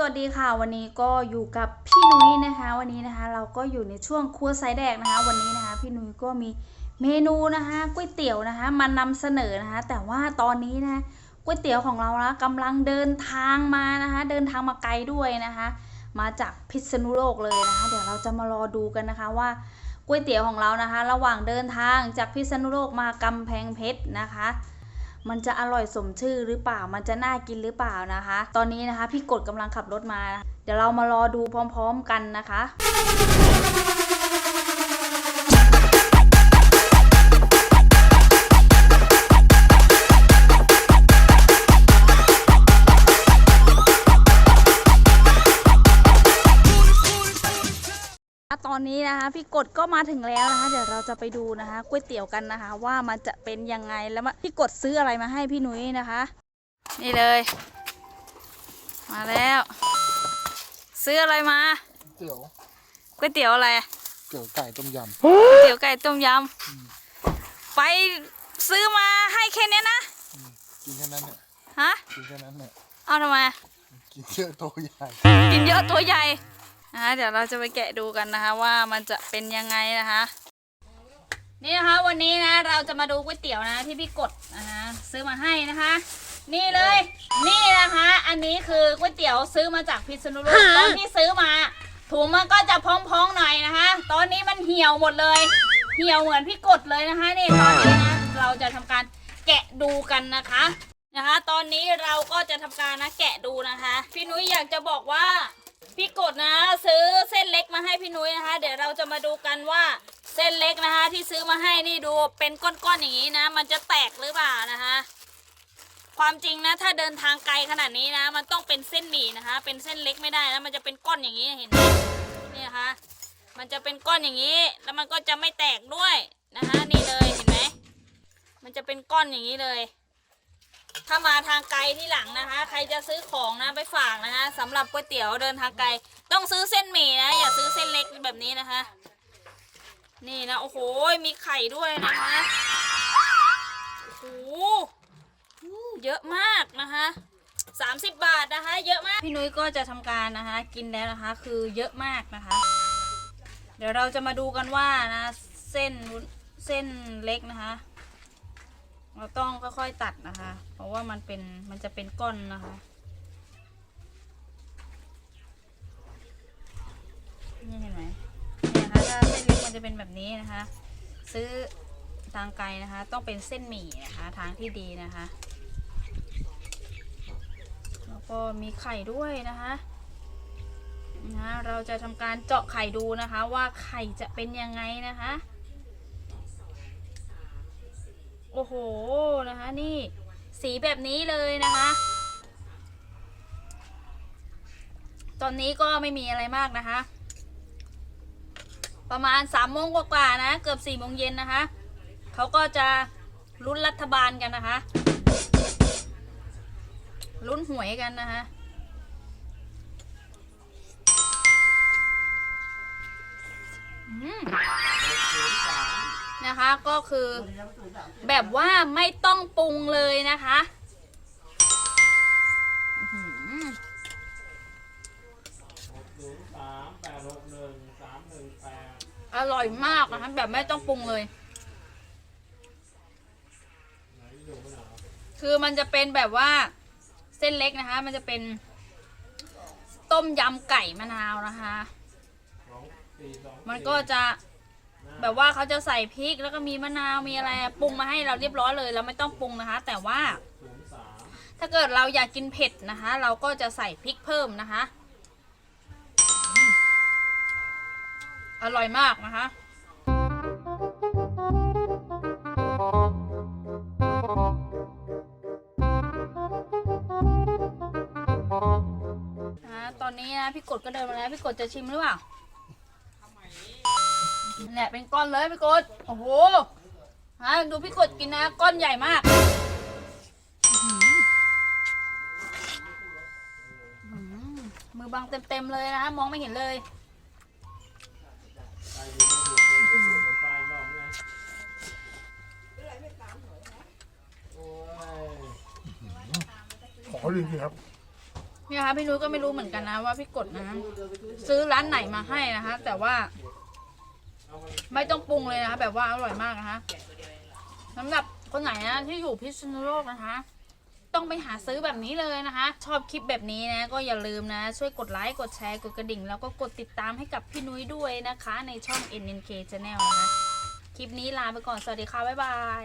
สวัสดีค่ะวันนี้ก็อยู่กับพี่นุ้ยนะคะ วันนี้นะคะเราก็อยู่ในช่วงครัวไซแดกนะคะ วันนี้นะคะ พี่นุ้ยก็มีเมนูนะคะก๋วยเตี๋ยวนะคะมานำเสนอนะคะ แต่ว่าตอนนี้นะก๋วยเตี๋ยวของเรานะกำลังเดินทางมานะคะ เดินทางมาไกลด้วยนะคะ มาจากพิษณุโลกเลยนะคะ เดี๋ยวเราจะมารอดูกันนะคะว่าก๋วยเตี๋ยวของเรานะคะ ระหว่างเดินทางจากพิษณุโลกมากำแพงเพชรนะคะ มันจะอร่อยสมชื่อหรือเปล่า มันจะน่ากินหรือเปล่านะคะ ตอนนี้นะคะ พี่กดกำลังขับรถมา เดี๋ยวเรามารอดูพร้อม ๆ กันนะคะ ตอนนี้นะคะ พี่กดก็มาถึงแล้วนะคะ เดี๋ยวเราจะไปดูนะคะก๋วยเตี๋ยวกันนะคะ ว่ามันจะเป็นยังไงแล้วมาพี่กดซื้ออะไรมาให้พี่นุ้ยนะคะ นี่เลย มาแล้ว ซื้ออะไรมาเตี๋ยวก๋วยเตี๋ยวอะไรเตี๋ยวไก่ต้มยก๋วยเตี๋ยวไก่ต้มยำไปซื้อมาให้แค่เนี้ยนะำกินแค่นั้นเนี่ยฮะกินแค่นั้นเนี่ยเอาทำไมกินเยอะโตใหญ่ กินเยอะตัวใหญ่ นะคะเดี๋ยวเราจะไปแกะดูกันนะคะ ว่ามันจะเป็นยังไงนะคะ นี่นะคะวันนี้นะเราจะมาดูก๋วยเตี๋ยวนะที่พี่กดนะคะซื้อมาให้นะคะ นี่เลย นี่นะคะ อันนี้คือก๋วยเตี๋ยวซื้อมาจากพิษณุโลกตอนที่ซื้อมาถุงมันก็จะพองๆหน่อยนะคะ ตอนนี้มันเหี่ยวหมดเลย เหี่ยวเหมือนพี่กดเลยนะคะนี่ตอนนี้นะเราจะทำการแกะดูกันนะคะนะคะ ตอนนี้เราก็จะทำการนะแกะดูนะคะ พี่นุ้ยอยากจะบอกว่า พี่กดนะ ซื้อเส้นเล็กมาให้พี่นุ้ยนะคะ เดี๋ยวเราจะมาดูกันว่าเส้นเล็กนะคะ ที่ซื้อมาให้นี่ดูเป็นก้อนๆอย่างนี้นะ มันจะแตกหรือเปล่านะคะ ความจริงนะ ถ้าเดินทางไกลขนาดนี้นะ มันต้องเป็นเส้นหมี่นะคะ เป็นเส้นเล็กไม่ได้นะมันจะเป็นก้อนอย่างนี้เห็นไหมนี่นะคะ มันจะเป็นก้อนอย่างนี้ แล้วมันก็จะไม่แตกด้วยนะคะ นี่เลยเห็นไหมมันจะเป็นก้อนอย่างนี้เลย ถ้ามาทางไกลที่หลังนะคะ ใครจะซื้อของนะไปฝากนะคะสำหรับก๋วยเตี๋ยวเดินทางไกล ต้องซื้อเส้นหมี่นะ อย่าซื้อเส้นเล็กแบบนี้นะคะ นี่นะโอ้โหมีไข่ด้วยนะคะโอ้โหเยอะมากนะคะสามสิบบาทนะคะ เยอะมาก พี่นุ้ยก็จะทำการนะคะ กินแล้วนะคะ คือเยอะมากนะคะ เดี๋ยวเราจะมาดูกันว่านะ เส้นเส้นเล็กนะคะ เราต้องค่อยๆตัดนะคะ เพราะว่ามันเป็นมันจะเป็นก้อนนะคะนี่เห็นไหมนี่นะคะถ้าเส้นเล็กมันจะเป็นแบบนี้นะคะ ซื้อทางไกลนะคะ ต้องเป็นเส้นหมี่นะคะ ทางที่ดีนะคะ แล้วก็มีไข่ด้วยนะคะนะเราจะทำการเจาะไข่ดูนะคะ ว่าไข่จะเป็นยังไงนะคะ โอ้โห นี่สีแบบนี้เลยนะคะ ตอนนี้ก็ไม่มีอะไรมากนะคะ ประมาณสามโมงกว่าๆนะ เกือบสี่โมงเย็นนะคะ เขาก็จะลุ้นรัฐบาลกันนะคะลุ้นหวยกันนะคะอืม นะคะ ก็คือ แบบว่าไม่ต้องปรุงเลยนะคะอื้อหือสามแปดหกหนึ่งสามหนึ่งแปดอร่อยมากนะคะแบบไม่ต้องปรุงเลยไหนอยู่มะนาวคือมันจะเป็นแบบว่าเส้นเล็กนะคะ มันจะเป็น ต้มยำไก่มะนาวนะคะสองสี่สองมันก็จะ แบบว่าเขาจะใส่พริกแล้วก็มีมะนาวมีอะไรปรุงมาให้เราเรียบร้อยเลยเราไม่ต้องปรุงนะคะ แต่ว่า ถ้าเกิดเราอยากกินเผ็ดนะคะ เราก็จะใส่พริกเพิ่มนะคะ อร่อยมากนะคะนะตอนนี้นะพี่กดก็เดินมาแล้วพี่กดจะชิมหรือเปล่า เนี่ยเป็นก้อนเลยพี่กดโอ้โหฮะดูพี่กดกินนะก้อนใหญ่มากอืมมือบังเต็มๆเลยนะคะมองไม่เห็นเลยใครดูไม่ถูกเลยจะถูกบนไฟบอกไงโอ้ยขอดีสิครับ เนี่ยค่ะพี่นุ้ยก็ไม่รู้เหมือนกันนะว่าพี่กดนะ ซื้อร้านไหนมาให้นะคะ แต่ว่า ไม่ต้องปรุงเลยนะคะแบบว่าอร่อยมากนะคะสำหรับคนไหนนะที่อยู่พิษณุโลกนะคะ ต้องไปหาซื้อแบบนี้เลยนะคะ ชอบคลิปแบบนี้นะ ก็อย่าลืมนะ ช่วยกดไลค์กดแชร์กดกระดิ่ง แล้วก็กดติดตามให้กับพี่นุ้ยด้วยนะคะ ในช่อง NNK Channel นะคะ คลิปนี้ลาไปก่อนสวัสดีค่ะ บ๊ายบาย